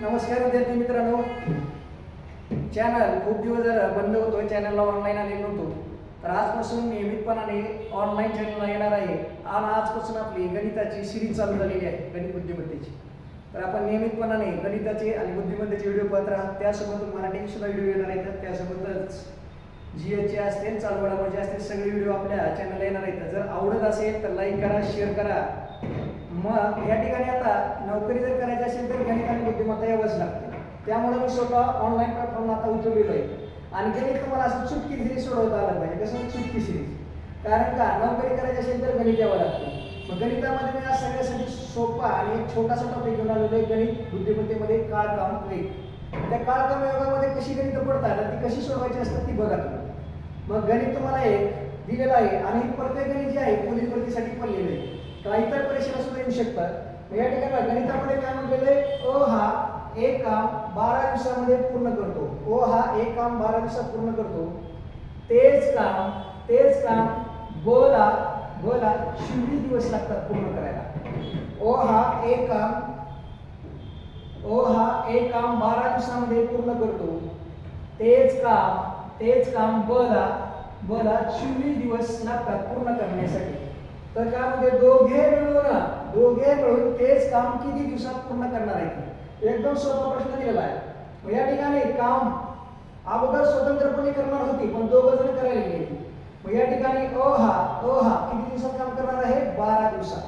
नमस्कार विद्यार्थी मित्रांनो. चॅनल खूप दिवस झालं बंद होतो चॅनलला ऑनलाईन आलेलो नव्हतो. तर आजपासून नियमितपणाने ऑनलाईन चॅनलला येणार आहे. आणि आजपासून आपली गणिताची सिरीज चालू झालेली आहे गणित बुद्धिमत्तेची. तर आपण नियमितपणाने गणिताचे आणि बुद्धिमत्तेचे व्हिडिओ पाहत राहा. त्यासोबत मराठी सुद्धा व्हिडिओ येणार आहेत. त्यासोबतच जी एचचे असतील चालू असतील सगळे व्हिडिओ आपल्या चॅनलला येणार आहेत. जर आवडत असेल तर लाईक करा शेअर करा. मग या ठिकाणी आता नोकरी जर करायची असेल तर गणित आणि बुद्धिमत्ता यावंच लागते. त्यामुळे मी स्वतः ऑनलाईन प्लॅटफॉर्म आता उतरलेलो आहे. आणि गणित तुम्हाला असं चुटकी सिरीज सोडवता आलं पाहिजे. कसं चुटकी सिरीज कारण का नोकरी करायची असेल तर गणित यावं लागतं. मग गणितामध्ये मी आज सगळ्यासाठी सोपा आणि एक छोटासा टॉपिक घेऊन आलेलो आहे गणित बुद्धिमत्तेमध्ये काळकाम एक त्या काळकाम योगामध्ये कशी गणित पडतात आणि ती कशी सोडवायची असतात ती बघा तुम्ही. मग गणित तुम्हाला एक दिलेलं आहे आणि प्रत्येक गणित जे आहे पोलीस भरतीसाठी पडलेलं आहे. किंवा इतर परीक्षेला सुद्धा येऊ शकतात. या ठिकाणी गणितामध्ये काय म्हटलेलं आहे? अ हा एक काम बारा दिवसामध्ये पूर्ण करतो. ओ हा एक काम बारा दिवसात पूर्ण करतो. तेच काम तेच काम ब ला ब ला दिवस लागतात पूर्ण करायला. ओ हा एक काम ओ हा एक काम बारा दिवसामध्ये पूर्ण करतो. तेच काम तेच काम ब ला ब दिवस लागतात पूर्ण करण्यासाठी. तर काय म्हणजे दोघे मिळून दोघे मिळून तेच काम किती दिवसात पूर्ण करणार आहे एकदम सोपा प्रश्न दिलेला आहे. या ठिकाणी काम अगोदर स्वतंत्रपणे करणार होती पण दोघं जण करायला गेली मग या ठिकाणी अ हा अ हा किती दिवसात काम करणार आहे? बारा दिवसात.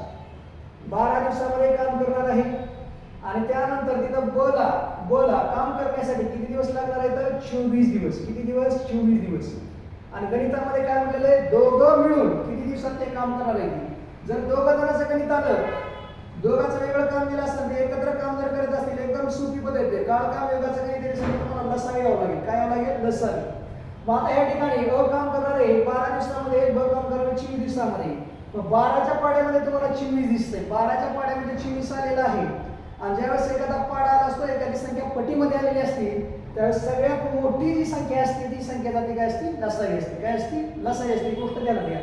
बारा दिवसामध्ये काम करणार आहे. आणि त्यानंतर तिथं बला बला काम करण्यासाठी किती दिवस लागणार आहे तर चोवीस दिवस. किती दिवस? चोवीस दिवस. आणि गणितामध्ये काय म्हटलेलं आहे? दोघं मिळून किती दिवसात ते काम करणार आहे? जर दोघं जणांचं गणित आलं दोघांचं वेगळं काम दिलं असतं ते एकत्र काम जर करत असतील एकदम सोपी पद्धत आहे. काळ काम योगाचं गणित तुम्हाला लसावी यावं लागेल. काय यावं लागेल? लसावी मग आता या ठिकाणी अ काम करणार आहे. बारा दिवसामध्ये ब काम करणार चिमी चोवीस दिवसामध्ये. मग बाराच्या पाड्यामध्ये तुम्हाला चोवीस दिसते बाराच्या पाड्यामध्ये चिमीस आलेला आहे. आणि ज्यावेळेस एखादा पाडा आला असतो एखादी संख्या पटीमध्ये आलेली असते तर सगळ्यात मोठी जी संख्या असते ती संख्या जाते काय असते? लसाई असते. काय असते? लसाई असते. गोष्ट द्यायला द्या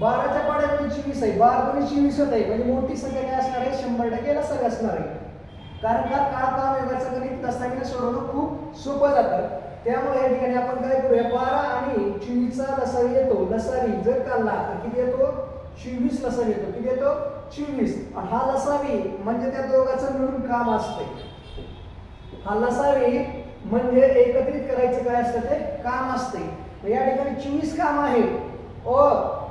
बाराच्या पाड्यामध्ये चोवीस आहे? बारा दोन्ही चोवीस होत आहे? म्हणजे मोठी संख्या काय असणार आहे? शंभर टक्के लसाई असणार आहे. कारण का? काळ काम योगाचं गणित लसाईने सोडवणं खूप सोपं जातं. त्यामुळे या ठिकाणी आपण काय करूया? बारा आणि चोवीसचा लसावी येतो. लसावी जर काढला तर किती येतो? चोवीस लसावी येतो. किती येतो? चोवीस. आणि हा लसावी म्हणजे त्या दोघांचं मिळून काम असते हा लसावी म्हणजे एकत्रित करायचं काय असतं ते? काम असते. या ठिकाणी चोवीस काम आहे. अ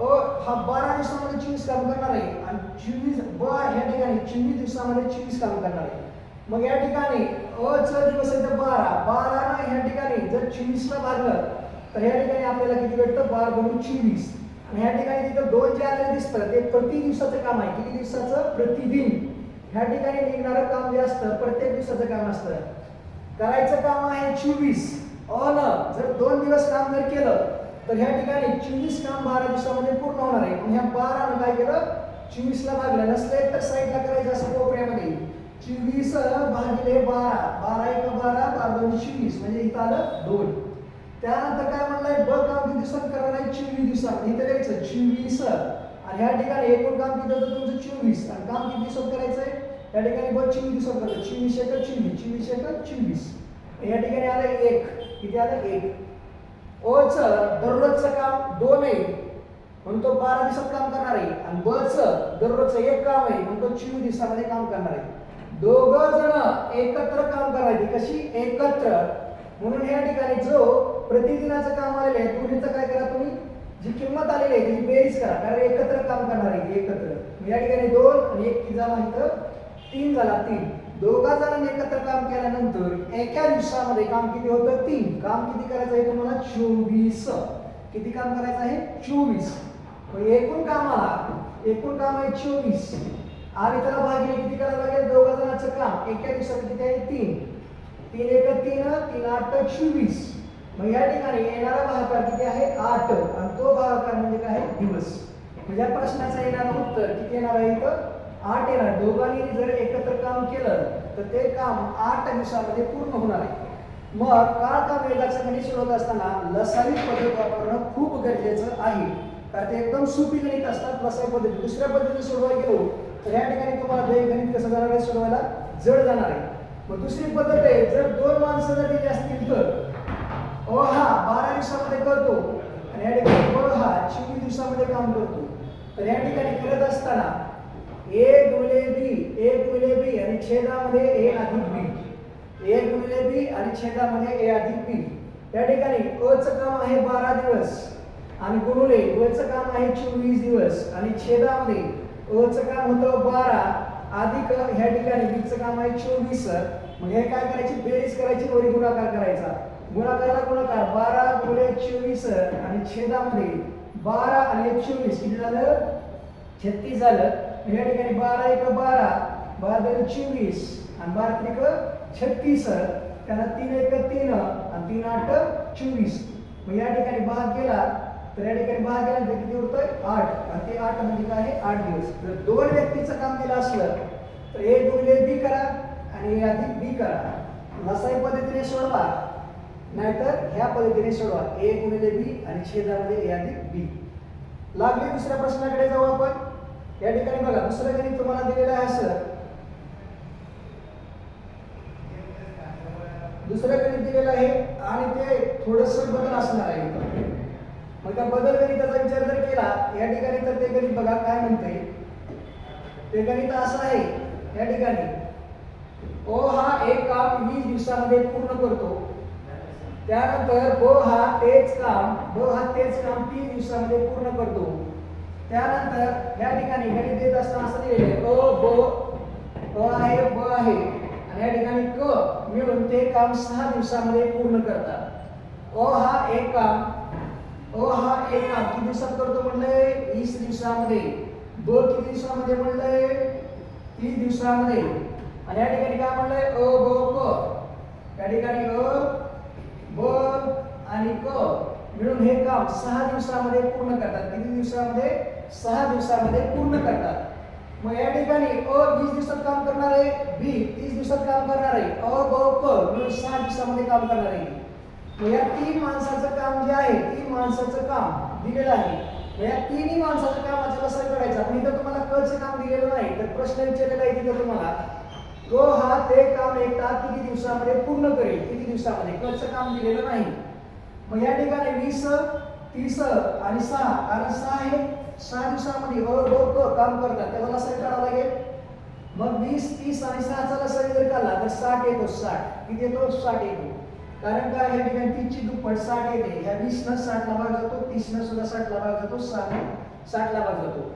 अ हा बारा दिवसामध्ये चोवीस काम करणार आहे. आणि चोवीस ब ह्या ठिकाणी चोवीस दिवसामध्ये चोवीस काम करणार आहे. मग या ठिकाणी अ च दिवस आहे तर बारा. बारा ना ह्या ठिकाणी जर चोवीसला भागलं तर ह्या ठिकाणी आपल्याला किती भेटतं? बारा गुणून चोवीस. आणि ह्या ठिकाणी तिथं दोन जे आलेले दिसतं ते प्रति दिवसाचं काम आहे. किती दिवसाचं? प्रतिदिन. ह्या ठिकाणी निघणारं काम जे असतं प्रत्येक दिवसाचं काम असतं. करायचं काम आहे चोवीस. Oh अन जर दोन दिवस काम जर केलं तर ह्या ठिकाणी चोवीस काम बारा दिवसामध्ये पूर्ण होणार आहे. पण ह्या बारानं काय केलं? चोवीसला भागलं नसले तर साईडला करायचं असं कोपऱ्यामध्ये. चोवीस भागिले बारा. बारा एक बारा बारा दोन चोवीस. म्हणजे इथं आलं दोन. त्यानंतर काय म्हणलंय? ब काम किती दिवसात करणार आहे चोवीस दिवसात. इथं द्यायचं चोवीस. आणि ह्या ठिकाणी एकूण काम किती होतं? तुमचं चोवीस. आणि काम किती दिवसात करायचं आहे या ठिकाणी ब चिमणी दिवसात करतो चोवीस एक चिमणी चोवीस एक या ठिकाणी आलं एक. किती आलं? एक. ओच दररोजचं काम दोन आहे. म्हणून तो बारा दिवसात काम करणार आहे. आणि ब दररोजचं एक काम आहे. म्हणतो तो दिवसामध्ये काम करणार आहे. दोघं जण एकत्र काम करायची कशी? एकत्र. म्हणून या ठिकाणी जो प्रतिदिनाचं काम आलेलं आहे दोन्हीचं काय करा तुम्ही? जी किंमत आलेली आहे ती बेरीज करा. कारण एकत्र काम करणार आहे एकत्र. या ठिकाणी दोन आणि एक किती झाला इथं? तीन झाला तीन. दोघा जणांनी एकत्र काम केल्यानंतर एका दिवसामध्ये काम किती होतं? तीन. काम किती करायचं आहे तुम्हाला? चोवीस. किती काम करायचं आहे? चोवीस. मग एकूण कामाला एकूण काम आहे चोवीस. आणि त्याला भागिले किती करावं लागेल? दोघा जणांचं काम. एका दिवसात किती आहे? तीन. तीन एक तीन तीन आठ चोवीस. मग या ठिकाणी येणारा भागाकार किती आहे? आठ. आणि तो भागाकार म्हणजे काय? आहे दिवस. म्हणजे या प्रश्नाचं येणारं उत्तर किती येणार आहे इथं? आठ येणार. दोघांनी जर एकत्र काम केलं तर ते काम आठ दिवसामध्ये पूर्ण होणार आहे. मग काळ काम वेगाचं गणित सोडवत असताना लसावी पद्धत वापरणं खूप गरजेचं आहे. कारण ते एकदम सोपी गणित असतात लसावी पद्धती. दुसऱ्या पद्धतीने सोडवायला गेलो तर या ठिकाणी तुम्हाला दैव गणित कसं जाणार आहे सोडवायला? जड जाणार आहे. मग दुसरी पद्धत आहे जर दोन माणसं जर दिली असतील तर? अ हा बारा दिवसामध्ये करतो. आणि या ठिकाणी ब हा चोवीस दिवसामध्ये काम करतो. तर या ठिकाणी करत असताना ए गुणिले बी ए गुणिले बी आणि छेदामध्ये ए अधिक बी. ए गुणिले बी आणि छेदामध्ये ए अधिक बी. या ठिकाणी अ काम आहे बारा दिवस आणि गुरुले ब काम आहे चोवीस दिवस आणि छेदामध्ये अ काम होतं बारा. अधिक ह्या ठिकाणी बी काम आहे चोवीस. मग हे काय करायची? बेरीज करायची वरी गुणाकार करायचा. गुणाकाराला गुणाकार. बारा गुणिले चोवीस आणि छेदामध्ये बारा आणि एक चोवीस किती झालं? छत्तीस झालं. या ठिकाणी बारा एक बारा. बारा दोन चोवीस आणि बारा त्रिक छत्तीस. त्यांना तीन एक तीन आणि तीन आठ चोवीस. मग या ठिकाणी भाग गेला तर या ठिकाणी भाग केल्यानंतर किती उरतोय आठ. आणि ते आठ म्हणजे काय आहे? आठ दिवस. जर दोन व्यक्तीचं काम दिलं असलं तर ए गुणिले बी करा आणि ए अधिक बी करा. लसाई पद्धतीने सोडवा नाहीतर ह्या पद्धतीने सोडवा. ए गुणिले बी आणि छेदामध्ये ए अधिक बी. लागली दुसऱ्या प्रश्नाकडे जाऊ आपण. या ठिकाणी बघा दुसरं गणित तुम्हाला दिलेलं आहे असं दुसऱ्या कडे दिलेलं आहे आणि ते थोडस बदल असणार आहे मग त्या बदल गणिताचा विचार जर केला या ठिकाणी तर ते गणित बघा काय म्हणते ते गणित असं आहे या ठिकाणी. ओ हा एक काम वीस दिवसामध्ये पूर्ण करतो. त्यानंतर ब हा तेच काम ब हा तेच काम तीन दिवसामध्ये पूर्ण करतो. त्यानंतर या ठिकाणी गणित देत असताना असं दिलेलं आहे अ ब आहे ब आहे. या ठिकाणी क मिळून ते काम सहा दिवसामध्ये पूर्ण करतात. अ हा एक काम अ हा एक काम किती दिवसात करतो म्हणलंय वीस दिवसामध्ये. ब किती दिवसामध्ये म्हणलंय तीस दिवसामध्ये. आणि या ठिकाणी काय म्हणलंय अ ब क. या ठिकाणी अ ब आणि क मिळून हे काम सहा दिवसामध्ये पूर्ण करतात. किती दिवसामध्ये? सहा दिवसामध्ये पूर्ण करतात. मग या ठिकाणी अ वीस दिवसात काम करणार आहे बी तीस दिवसात काम करणार आहे अ ब क मिळून सहा दिवसामध्ये काम करणार आहे. मग या तीन माणसाचं काम जे आहे तीन माणसाचं काम दिलेलं आहे. मग या तिन्ही माणसाचं कामाचं कसं करायचं? पण इथं तुम्हाला कचं काम दिलेलं नाही तर प्रश्न विचारलेला आहे तिथं तुम्हाला. तो हा ते काम एकटा किती दिवसामध्ये पूर्ण करेल? किती दिवसामध्ये? कचं काम दिलेलं नाही. मग या ठिकाणी वीस तीस आणि सहा. कारण सहा हे सहा दिवसामध्ये अ काम करतात. त्याला लसाई काढावं लागेल. मग वीस तीस आणि सहाचा लसाई जर काढला तर साठ येतो साठ. किती येतो? साठ येतो. कारण काय या ठिकाणी तीसची दुप्पट साठ येते. ह्या वीसनं साठला भाग जातो तीसनं सुद्धा साठला भाग जातो सहा साठला भाग जातो.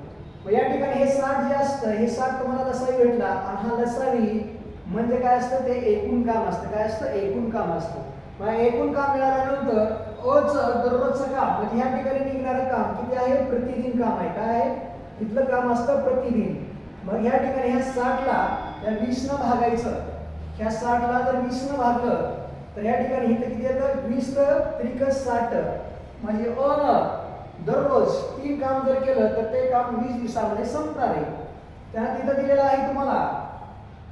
मग या ठिकाणी हे साठ जे असतं हे साठ तुम्हाला लसावी भेटला आणि हा लसावी म्हणजे काय असतं? ते एकूण काम असतं. काय असतं? एकूण काम असतं. मग एकूण काम मिळाल्यानंतर अच दररोजचं काम म्हणजे ह्या ठिकाणी निघणारं काम किती आहे? प्रतिदिन काम आहे. काय आहे? तिथलं काम असतं प्रतिदिन. मग ह्या ठिकाणी ह्या साठला त्या वीसनं भागायचं. ह्या साठला जर वीसनं भागलं तर या ठिकाणी इथं किती येतं? वीस त्रिक साठ. म्हणजे अ दररोज तीन काम जर केलं तर ते काम वीस दिवसामध्ये संपणार आहे. त्यानं तिथं दिलेलं आहे तुम्हाला.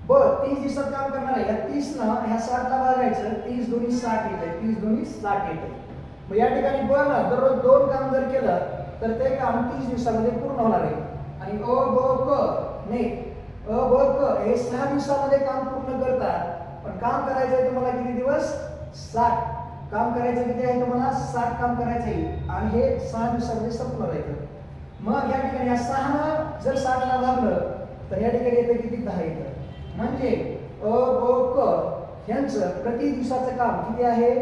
ब तीस दिवसात काम करणार आहे. या तीस ना ह्या साठला भागायचं तीस दोन्ही साठ येते तीस दोन्ही साठ येते मग या ठिकाणी ब ना दररोज दोन काम जर केलं तर ते काम तीस दिवसामध्ये पूर्ण होणार आहे. आणि अ ब क नाही अ ब क हे सहा दिवसामध्ये काम पूर्ण करतात. पण काम करायचं आहे तुम्हाला किती दिवस? साठ काम करायचं किती आहे तुम्हाला? साठ काम करायचं आहे. आणि हे सहा दिवसामध्ये संपणार आहे. मग या ठिकाणी या सहा जर साठला लागलं तर या ठिकाणी येतं किती? दहा येतं. म्हणजे अ ब क यांचं प्रति दिवसाचं काम किती आहे?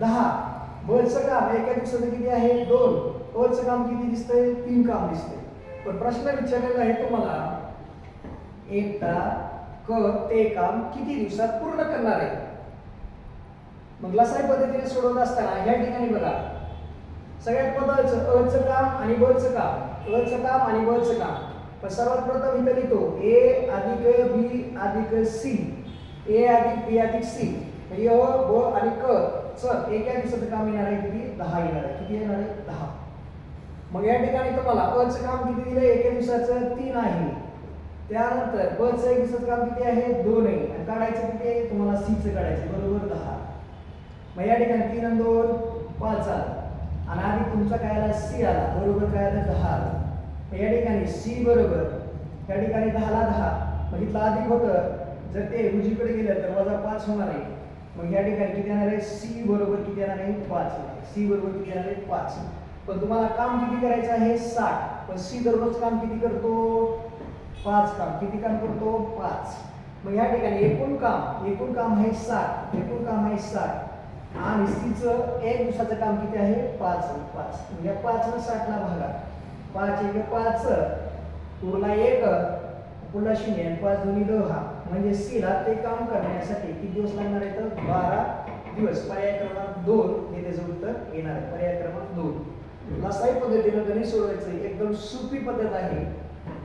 दहा. बळचं काम एका दिवसाचं किती आहे? दोन. बळचं काम किती दिसतंय? तीन काम दिसतंय. पण प्रश्न विचारलेला आहे तुम्हाला एकटा क ते काम किती दिवसात पूर्ण करणार आहे? मग लसाई पद्धतीने सोडवत असताना या ठिकाणी बघा. सगळ्यात महत्वाचं अचं काम आणि बचं काम. अचं काम आणि बचं काम. पण सर्वात प्रथम इथं लिहितो ए अधिक बी अधिक सी. ए अधिक बी अधिक सी. म्हणजे अ ब आणि क. च एका दिवसाचं काम येणार आहे किती? दहा येणार आहे. किती येणार आहे? दहा. मग या ठिकाणी तुम्हाला अचं काम किती दिलं एका दिवसाचं तीन आहे. त्यानंतर बचं एक दिवसाचं काम किती आहे? दोन आहे. आणि काढायचं किती आहे? तुम्हाला सीचं काढायचं बरोबर दहा. मग या ठिकाणी तीन आणि दोन पाच आला. आणि आधी तुमचा काय आला? सी आला. बरोबर काय आला? दहा आला. मग या ठिकाणी सी बरोबर. या ठिकाणी दहाला दहा. मग इथलं अधिक होतं. जर ते उजीकडे गेलं तर वजा पाच होणार आहे. मग या ठिकाणी किती येणार आहे? सी बरोबर किती येणार आहे? पाच सी बरोबर किती येणार आहे? पाच. पण तुम्हाला काम किती करायचं आहे? साठ. पण सी दररोज काम किती करतो? पाच काम. किती काम करतो? पाच. मग या ठिकाणी एकूण काम एकूण काम आहे साठ. एकूण काम आहे साठ. आणि सीचं एक दिवसाचं काम किती आहे? पाच. पाच. म्हणजे या न साठला भागा. पाच एक पाच. उरला एक. पुन्हा शून्य. पाच दोन्ही दहा. म्हणजे सीला ते काम करण्यासाठी किती दिवस लागणार आहे तर बारा दिवस. पर्याय क्रमांक दोन हे त्याचं उत्तर येणार आहे. पर्याय क्रमांक दोन. लसाई पद्धतीनं गणित सोडवायचं आहे. एकदम सोपी पद्धत आहे.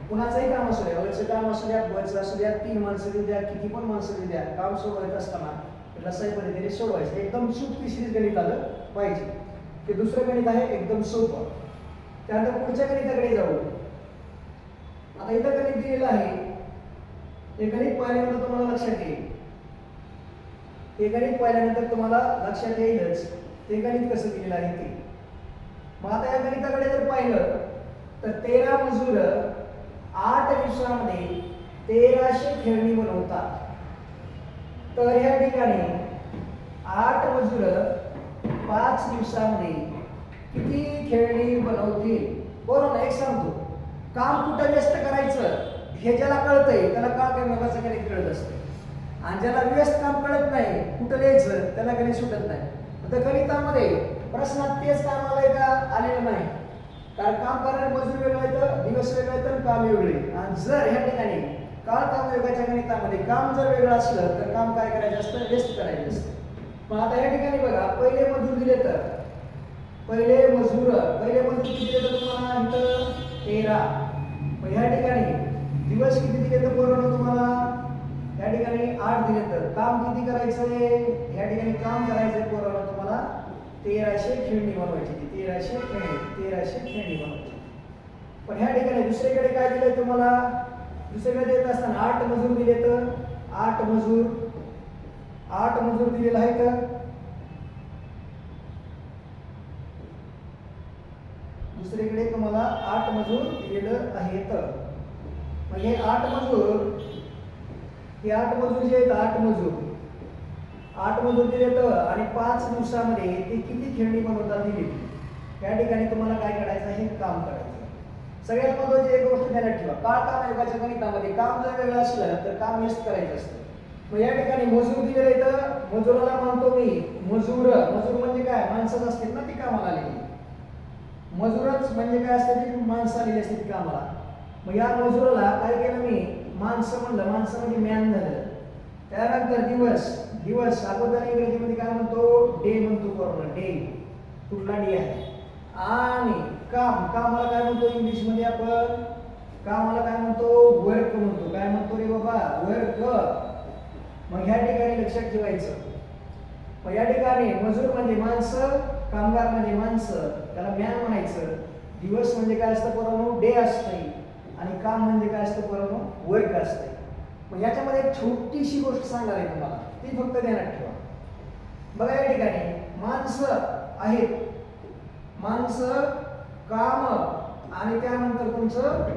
कुणाचंही काम असू द्या वरचं काम असू द्या बचं असू द्या तीन माणसं देऊ द्या किती पण माणसं देऊ द्या काम सोडवायचं असताना लसाई पद्धतीने सोडवायचं. एकदम सोपी सिरीज गणित आलं पाहिजे. ते दुसरं गणित आहे एकदम सोपं. त्यानंतर पुढच्या गणिताकडे जाऊ. आता इथं गणित दिलेलं आहे. ते गणित पाहिल्यानंतर तुम्हाला लक्षात येईल. ते गणित पाहिल्यानंतर तुम्हाला लक्षात येईलच ते गणित कसं दिलेलं आहे ते. मग आता या गणिताकडे जर पाहिलं तर तेरा मजूर आठ दिवसामध्ये तेराशे खेळणी बनवतात तर ह्या ठिकाणी आठ मजूर पाच दिवसामध्ये किती खेळणी बनवतील? बरोबर एक सांगतो. काम कुठं व्यस्त करायचं? हे ज्याला कळतंय त्याला काळ कमी गणित कळत असतं आणि ज्याला व्यस्त काम कळत नाही कुठं लिहायचं त्याला गणित सुटत नाही. आता गणितामध्ये प्रश्नात तेच काम आलंय का आलेलं नाही. कारण काम करणारे मजूर वेगळं येतं दिवस वेगळं येतं आणि काम वेगळे. आणि जर ह्या ठिकाणी काळ काम योगाच्या गणितामध्ये काम जर वेगळं असलं तर काम काय करायचं असतं? व्यस्त करायचं असतं. पण आता या ठिकाणी बघा पहिले मजूर दिले तर. पहिले मजूर पहिले मजूर किती दिले तर तुम्हाला तेरा. मग ह्या ठिकाणी दिवस किती दिले तर बरोबर तुम्हाला? या ठिकाणी आठ दिले तर. काम किती करायचंय या ठिकाणी काम करायचंय पोराला तुम्हाला. तेराशे खेळणी बनवायची तेराशे खेळणी तेराशे खेळणी बनवायची पण ह्या ठिकाणी दुसरीकडे काय दिलंय तुम्हाला? दुसरीकडे देत असताना आठ मजूर दिले तर? आठ मजूर. आठ मजूर दिलेला आहे तर दुसरीकडे तुम्हाला आठ मजूर दिलेलं आहे तर. म्हणजे मग हे आठ मजूर. हे आठ मजूर जे आहेत आठ मजूर. आठ मजूर दिले तर आणि पाच दिवसामध्ये ते किती खेळणी बनवतात दिली? या ठिकाणी तुम्हाला काय करायचं हे काम करायचं सगळ्यात महत्वाची एक गोष्ट ध्यानात ठेवा. काळ काम योगाच्या गणितामध्ये काम जर वेगळं असलं तर काम व्यस्त करायचं असतं. मग या ठिकाणी मजूर दिलेलं तर मजुराला मानतो मी मजूर. मजूर म्हणजे काय? माणसंच असतील ना ती कामाला आलेली. मजूरच म्हणजे काय असतं? ती माणसं आलेली असते कामाला. मग या मजुराला काय केलं मी? माणसं म्हणलं माणसं म्हणजे मॅन झालं. त्यानंतर दिवस दिवस अगोदर इंग्रजीमध्ये काय म्हणतो? डे म्हणतो कोरोना डे कुठला डे आहे? आणि काम कामाला काय म्हणतो इंग्लिशमध्ये आपण? कामाला काय म्हणतो? वर्क म्हणतो. काय म्हणतो रे बाबा? वर्क मग ह्या ठिकाणी लक्षात ठेवायचं. मग या ठिकाणी मजूर म्हणजे माणसं कामगार म्हणजे माणसं. त्याला मॅन म्हणायचं. दिवस म्हणजे काय असतं परंतु डे असतं आणि काम म्हणजे काय असतं पोरांनो? वर्क असते. मग याच्यामध्ये एक छोटीशी गोष्ट सांगणार आहे तुम्हाला. ती फक्त ध्यानात ठेवा. बघा या ठिकाणी माणसं आहेत. माणसं काम आणि त्यानंतर तुमचं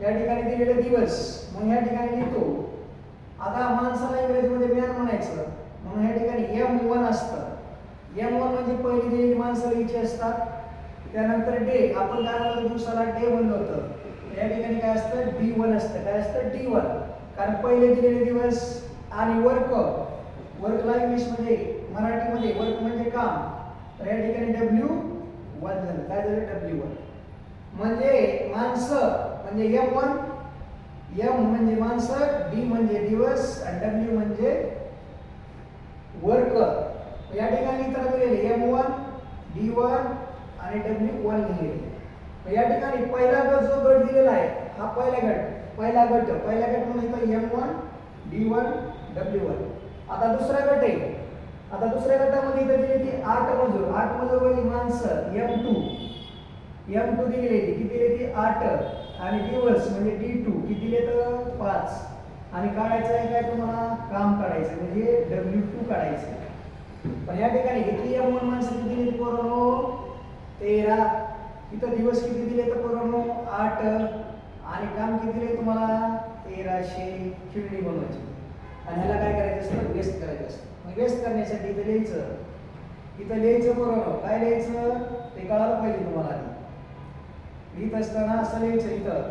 या ठिकाणी दिलेले दिवस. मग या ठिकाणी लिहितो. आता माणसाला इंग्रजीमध्ये मॅन म्हणायचं. म्हणून या ठिकाणी एम वन असतं. एम वन म्हणजे पहिली दिलेली माणसं लिहायची असतात. त्यानंतर डे आपण काय म्हणतो? दिवसाला डे म्हणलं होतं. या ठिकाणी काय असतं? डी वन असतं. काय असतं? डी वन कारण पहिले दिलेले दिवस आणि वर्क वर्कला इंग्लिशमध्ये मराठीमध्ये वर्क म्हणजे काम. तर या ठिकाणी डब्ल्यू वन झालं. काय झालं? डब्ल्यू वन म्हणजे माणसं म्हणजे एम वन एम म्हणजे माणसं डी म्हणजे दिवस आणि डब्ल्यू म्हणजे वर्क या ठिकाणी इतर दिलेले एम वन डी वन आणि डब्ल्यू वन लिहिलेले. या ठिकाणी पहिला गट जो गट दिलेला आहे हा पहिला गट पहिला गट पहिला गट म्हणजे इथं M one D one W one आता दुसरा गट आहे. आता दुसऱ्या गटामध्ये इथं दिली ती आठ मजूर. आठ मजूर म्हणजे माणसं एम टू एम टू दिलेली ती. किती दिली ती? आठ. आणि दिवस म्हणजे डी टू किती दिले तर? पाच. आणि काढायचं आहे काय तुम्हाला? काम काढायचं म्हणजे डब्ल्यू टू काढायचं पण या ठिकाणी किती एम वन माणसं किती दिली पोरांनो? तेरा. इथं दिवस किती दिले तर पोरांनो? आठ. आणि काम किती दिले तुम्हाला? तेराशे. खिळणी बनवायची. आणि ह्याला काय करायचं असतं? वेस्ट करायचं असतं. मग वेस्ट करण्यासाठी इथं लिहायचं. इथं लिहायचं पोरांनो. काय लिहायचं? ते कळायला पाहिजे तुम्हाला आधी. लिहित असताना असं लिहायचं इथं.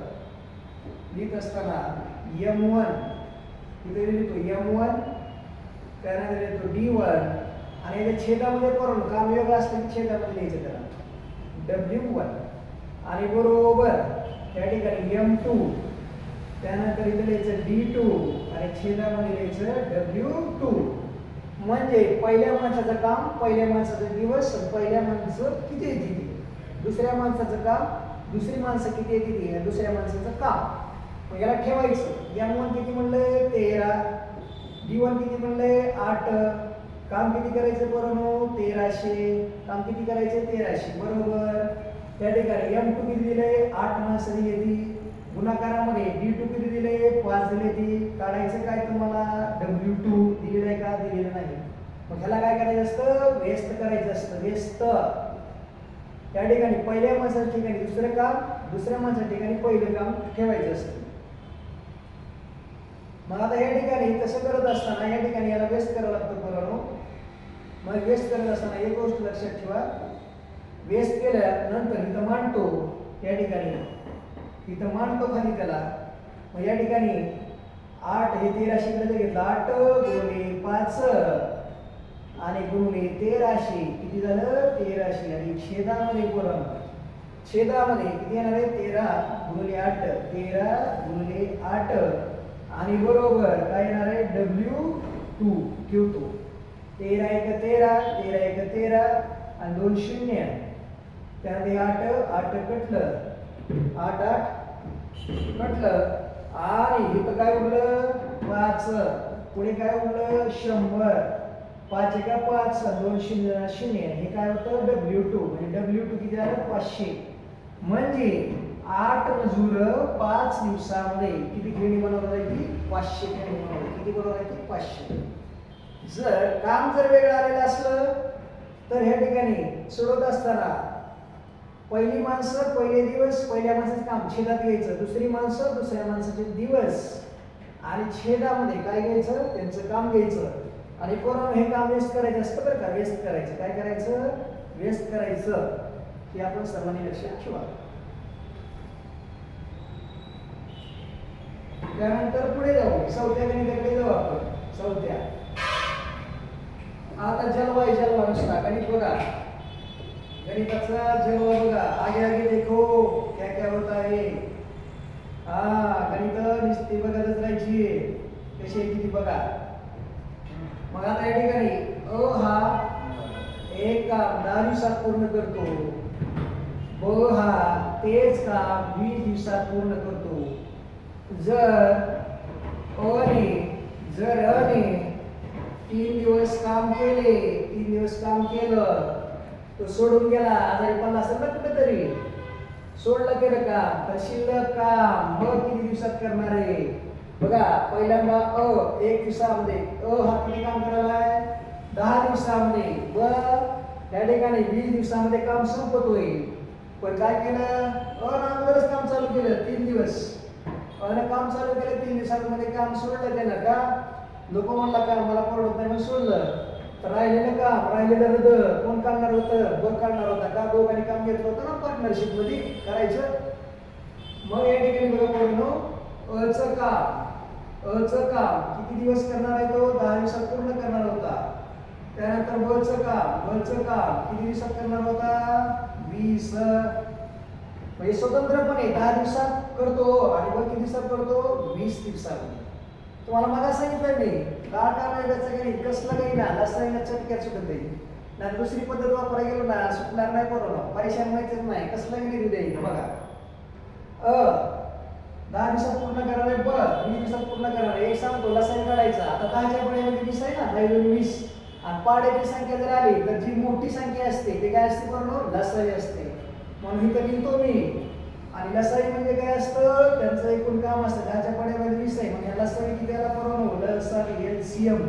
लिहित असताना यम वन इथे लिहितो यम वन त्यानंतर लिहितो डी वन आणि इथे छेदामध्ये करून काम वेगळं असतं छेदामध्ये लिहायचं त्याला. डब्ल्यू वन आणि बरोबर त्या ठिकाणी एम टू त्यानंतर इथे लिहायचं डी टू आणि छेदामध्ये लिहायचं डब्ल्यू टू म्हणजे पहिल्या माणसाचं काम पहिल्या माणसाचा दिवस पहिल्या माणसं किती येते दुसऱ्या माणसाचं काम दुसरी माणसं किती येते दुसऱ्या माणसाचं काम. मग याला ठेवायचं. एम वन किती म्हणलंय? तेरा. डी वन किती म्हणलंय? आठ. काम किती करायचं बरोबर तेराशे. काम किती करायचे? तेराशे. बरोबर. त्या ठिकाणी एम टू किती दिले आठ माणसं येती. गुणाकारामध्ये डी टू किती दिले पाच दिले ती. काढायचं काय तुम्हाला? डब्ल्यू टू दिलेलं आहे का? दिलेलं नाही. मग ह्याला काय करायचं असतं? व्यस्त करायचं असतं. व्यस्त. त्या ठिकाणी पहिल्या माणसाच्या ठिकाणी दुसरं काम दुसऱ्या माणसाच्या ठिकाणी पहिलं काम ठेवायचं असतं. मग आता या ठिकाणी तसं करत असताना या ठिकाणी याला व्यस्त करावं लागतं बरोबर हो? मग वेस्ट करत असताना एक गोष्ट लक्षात ठेवा. वेस्ट केल्यानंतर इथं मांडतो या ठिकाणी. इथं मांडतो खाली त्याला. मग या ठिकाणी आठ हे तेराशे जर घेतलं. आठ गुणे पाच आणि गुणे तेराशे. किती झालं? तेराशे. आणि छेदामध्ये पूर्ण. छेदामध्ये किती येणार आहे? तेरा गुणले आठ. तेरा गुणले आठ. आणि बरोबर काय येणार आहे? W two. ठेवतो. तेरा एक तेरा तेरा एक तेरा आणि दोन शून्य. त्यामध्ये आठ आठ कटलं. आठ आठ कटलं. आणि इथं काय उरलं? पाच. पुढे काय उरलं? शंभर. पाच एका पाच दोन शून्य शून्य. हे काय होतं? डब्ल्यू टू म्हणजे डब्ल्यू टू किती झालं? पाचशे. म्हणजे आठ मजूर पाच दिवसामध्ये किती खेळणी बनवता येतील पाचशे खेळणी बनवली किती बनवता येतील पाचशे. जर काम जर वेगळं आलेलं असलं तर ह्या ठिकाणी सोडवत असताना पहिली माणसं पहिले दिवस पहिल्या माणसाचं काम छेदात घ्यायचं. दुसरी माणसं दुसऱ्या माणसाचे दिवस आणि छेदामध्ये काय घ्यायचं? त्यांचं काम घ्यायचं. आणि कोण हे काम व्यस्त करायचं असतं बरं का? व्यस्त करायचं. काय करायचं? व्यस्त करायचं. हे आपण सर्वांनी लक्षात ठेवा त्यानंतर पुढे जाऊ. चौथ्या गणिताकडे जाऊ आपण. चौथ्या. आता जलवायू जलवा नुसता. गणित बघा. गणिताचा जलवा बघा. आगे आगे देखो. क्या क्या होता आहे? हा गणित नुसती बघतच राहायची. कशी आहे किती बघा? मग आता या ठिकाणी अ हा एक काम दहा दिवसात पूर्ण करतो. ब हा तेच काम वीस दिवसात पूर्ण करतो. जर अने जर अने तीन दिवस काम केले तीन दिवस काम केलं. तो सोडून गेला आजारी पडला असेल ना कुठेतरी. सोडलं केलं का तर शिल्लक काम ब किती दिवसात करणार आहे? बघा पहिल्यांदा अ एक दिवसामध्ये अ हा किती काम करायला आहे? दहा दिवसामध्ये ब त्या ठिकाणी वीस दिवसामध्ये काम संपतोय. पण काय केलं? अ ना अगोदरच काम चालू केलं तीन दिवस. अन काम चालू केलं तीन दिवसांमध्ये काम सोडलं त्यानं का? लोक म्हणला का? मला परवडत नाही. मग सोडलं. तर राहिलेलं काम राहिलेलं हृदय. कोण काढणार होतं? बघ काढणार होता? का दोघांनी काम घेतलं होतं ना पार्टनरशिपमध्ये? करायचं? मग या ठिकाणी बघा पूर्ण अच काम. अच काम. किती दिवस करणार आहे तो? दहा दिवसात पूर्ण करणार होता. त्यानंतर बच काम बच काम. किती दिवसात करणार होता? वीस. म्हणजे स्वतंत्रपणे दहा दिवसात करतो आणि मग किती दिवसात करतो वीस दिवसात. तुम्हाला मला सांगितलं मी का का नाही त्याचं काही कसलं काही ना लक्षात घ्या सुटत नाही. नाही दुसरी पद्धत वापरायला गेलो ना सुटणार नाही बरोबर परेशान व्हायचंच नाही कसलं नाही दिले बघा. अ दहा दिवसात पूर्ण करणार आहे ब वीस दिवसात पूर्ण करणार आहे एक सांगतो लसाई काढायचा. आता दहाच्या पड्यामध्ये वीस आहे ना दहा दोन वीस. आणि पाड्याची संख्या जर आली तर जी मोठी संख्या असते ते काय असते बरोबर? लसाई असते. म्हणून इथं लिहितो मी. आणि लसाई म्हणजे काय असतं? त्यांचं एकूण काम असतं. दहाच्या पाड्यामध्ये वीस आहे. म्हणजे लसाई किती आला बरोबर लसाई L C M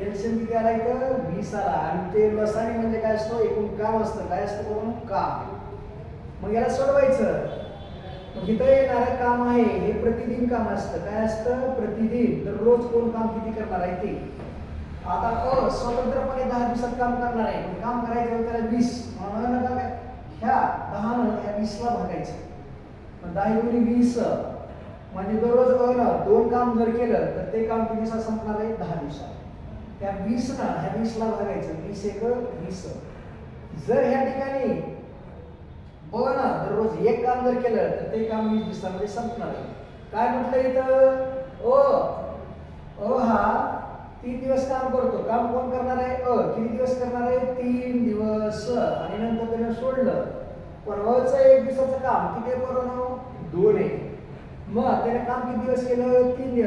L C M किती आला इथं वीस आला. आणि ते लसाई म्हणजे काय असतं? एकूण काम असतं. काय असतं बरोबर काम. मग याला सोडवायचं. मग इथं येणारं काम आहे. हे प्रतिदिन काम असतं. काय असतं? प्रतिदिन. दररोज कोण काम किती करणार आहे ते? आता अ स्वतंत्रपणे दहा दिवसात काम करणार आहे. काम करायचं त्याला वीस. म्हणून काय ह्या दहा ह्या वीसला भागायचं. दहा गुणी वीस. म्हणजे दररोज अ ना दोन काम जर केलं तर ते काम किती दिवसात संपणार आहे? दहा दिवसात. त्या वीस ना ह्या वीसला भागायचं वीस एक वीस. जर ह्या ठिकाणी बघ ना दररोज एक काम जर केलं तर ते काम वीस दिवसामध्ये संपणार आहे. काय म्हटलं इथं? ओ अ हा तीन दिवस काम करतो. काम कोण करणार आहे? अ किती दिवस करणार आहे? तीन दिवस. आणि नंतर त्याने सोडलं. परवाचं एक दिवसाचं काम किती आहे दोन आहे. मग त्याने काम किती दिवस केलं? तीन दिवस.